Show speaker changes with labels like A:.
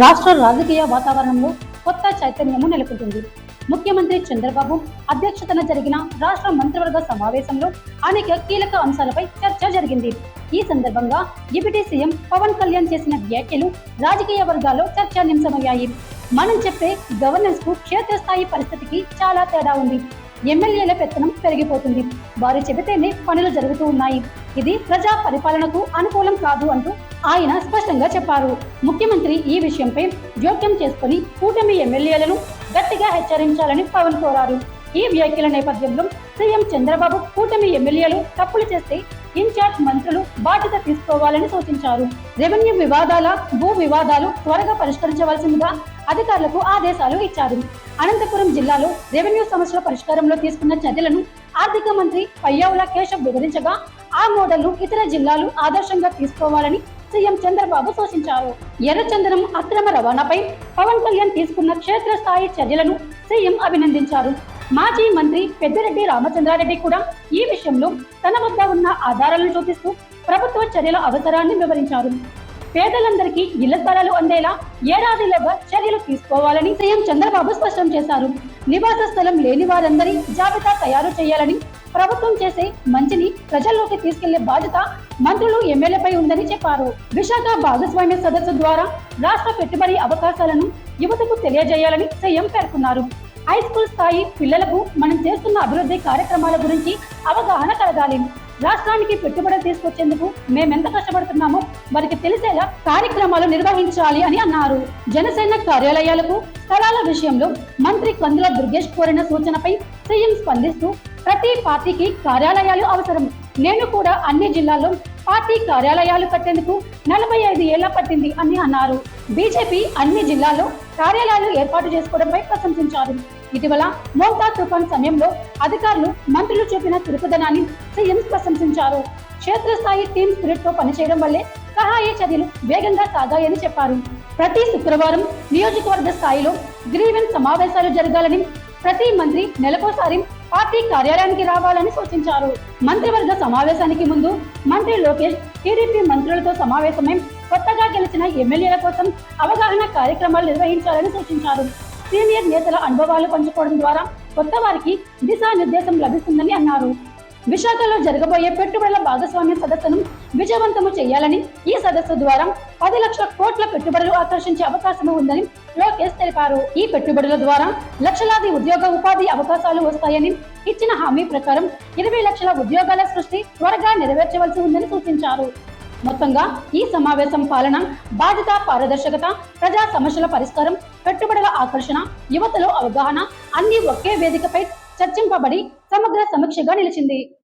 A: రాష్ట్ర రాజకీయ వాతావరణంలో కొత్త చైతన్యము నెలకొంటుంది. ముఖ్యమంత్రి చంద్రబాబు అధ్యక్షతన జరిగిన రాష్ట్ర మంత్రివర్గ సమావేశంలో అనేక కీలక అంశాలపై చర్చ జరిగింది. ఈ సందర్భంగా డిప్యూటీ సీఎం పవన్ కళ్యాణ్ చేసిన వ్యాఖ్యలు రాజకీయ వర్గాల్లో చర్చానీయాంశమయ్యాయి మనం చెప్పే గవర్నెన్స్కు క్షేత్రస్థాయి పరిస్థితికి చాలా తేడా ఉంది. ఎమ్మెల్యేల పెత్తనం పెరిగిపోతుంది. వారు చెబితేనే పనులు జరుగుతూ ఉన్నాయి. ఇది ప్రజా పరిపాలనకు అనుకూలం కాదు అంటూ ఆయన స్పష్టంగా చెప్పారు. ముఖ్యమంత్రి ఈ విషయంపై జోక్యం చేసుకుని కూటమి ఎమ్మెల్యేలను గట్టిగా హెచ్చరించాలని పవన్ కోరారు. ఈ వ్యాఖ్యల నేపథ్యంలో సీఎం చంద్రబాబు కూటమి ఎమ్మెల్యేలు తప్పులు చేస్తే ఇన్ఛార్జ్ మంత్రులు బాధ్యత తీసుకోవాలని సూచించారు. రెవెన్యూ వివాదాల భూ వివాదాలు త్వరగా పరిష్కరించవలసిందిగా అధికారులకు ఆదేశాలు ఇచ్చారు. అనంతపురం జిల్లాలో రెవెన్యూ సమస్యల పరిష్కారంలో తీసుకున్న చర్యలను ఆర్థిక మంత్రి పయ్యావుల కేశవ్ వివరించగా ఆ మోడల్ను ఇతర జిల్లాలు ఆదర్శంగా తీసుకోవాలని సీఎం చంద్రబాబు సూచించారు. ఎర్రచందనం అక్రమ రవాణాపై పవన్ కళ్యాణ్ తీసుకున్న క్షేత్రస్థాయి చర్యలను సీఎం అభినందించారు. మాజీ మంత్రి పెద్దిరెడ్డి రామచంద్రారెడ్డి కూడా ఈ విషయంలో తన వద్ద ఉన్న ఆధారాలను చూపిస్తూ ప్రభుత్వ చర్యల అవసరాన్ని వివరించారు. పేదలందరికీ ఇళ్ళ స్థలాలు అందేలా ఏడాదిలోగా చర్యలు తీసుకోవాలని సీఎం చంద్రబాబు స్పష్టం చేశారు. నివాస స్థలం లేని వారందరి జాబితా తయారు చేయాలని ప్రభుత్వం చేసే మంచిని ప్రజల్లోకి తీసుకెళ్ళే బాధ్యత మంత్రులు ఎమ్మెల్యేపై ఉందని చెప్పారు. విశాఖ భాగస్వామ్య సదస్సు ద్వారా రాష్ట్ర పెట్టుబడి అవకాశాలను యువతకు తెలియజేయాలని సీఎం పేర్కొన్నారు. హై స్కూల్ స్థాయి పిల్లలకు మనం చేస్తున్న అభివృద్ధి కార్యక్రమాల గురించి అవగాహన కలగాలి. రాష్ట్రానికి పెట్టుబడులు తీసుకొచ్చేందుకు మేమెంత కష్టపడుతున్నామో వారికి తెలిసేలా కార్యక్రమాలు నిర్వహించాలి అని అన్నారు. జనసేన కార్యాలయాలకు స్థలాల విషయంలో మంత్రి కందుల దుర్గేష్ కోరిన సూచనపై సీఎం స్పందిస్తూ ప్రతి పార్టీకి కార్యాలయాలు అవసరం. నేను కూడా అన్ని జిల్లాల్లో పార్టీ కార్యాలయాలు కట్టేందుకు నలభై ఐదు ఏళ్ళ పట్టింది అని అన్నారు. బీజేపీ అన్ని జిల్లాల్లో కార్యాలయాలు ఏర్పాటు చేసుకోవడంపై ప్రశంసించారు. ఇటీవల మోంతా తుఫాన్ సమయంలో అధికారులు మంత్రులు చూపిన చురుకుదనాన్ని సీఎం ప్రశంసించారు. క్షేత్రస్థాయి టీమ్ స్పిరిట్తో పనిచేయడం వల్లే సహాయ చర్యలు వేగంగా సాగాయని చెప్పారు. ప్రతి శుక్రవారం నియోజకవర్గ స్థాయిలో గ్రీవెన్స్ సమావేశాలు జరగాలని ప్రతి మంత్రి నెలకోసారి పార్టీ కార్యాలయానికి రావాలని సూచించారు. మంత్రివర్గ సమావేశానికి ముందు మంత్రి లోకేష్ టీడీపీ మంత్రులతో సమావేశమై కొత్తగా గెలిచిన ఎమ్మెల్యేల కోసం అవగాహన కార్యక్రమాలు నిర్వహించాలని సూచించారు. సీనియర్ నేతల అనుభవాలు పంచుకోవడం ద్వారా కొత్త వారికి దిశానిర్దేశం లభిస్తుందని అన్నారు. విశాఖలో జరగబోయే పెట్టుబడుల భాగస్వామ్య సదస్సును విజయవంతము చేయాలని ఈ సదస్సు ద్వారా పది లక్షల కోట్ల పెట్టుబడులు ఆకర్షించే అవకాశం ఉందని లోకేష్ తెలిపారు. ఈ పెట్టుబడుల ద్వారా లక్షలాది ఉద్యోగ ఉపాధి అవకాశాలు వస్తాయని ఇచ్చిన హామీ ప్రకారం ఇరవై లక్షల ఉద్యోగాల సృష్టి త్వరగా నెరవేర్చవలసి ఉందని సూచించారు. మొత్తంగా ఈ సమావేశం పాలన బాధ్యత పారదర్శకత ప్రజా సమస్యల పరిష్కారం పెట్టుబడుల ఆకర్షణ యువతలో అవగాహన అన్ని ఒకే వేదికపై చర్చింపబడి సమగ్ర సమీక్షగా నిలిచింది.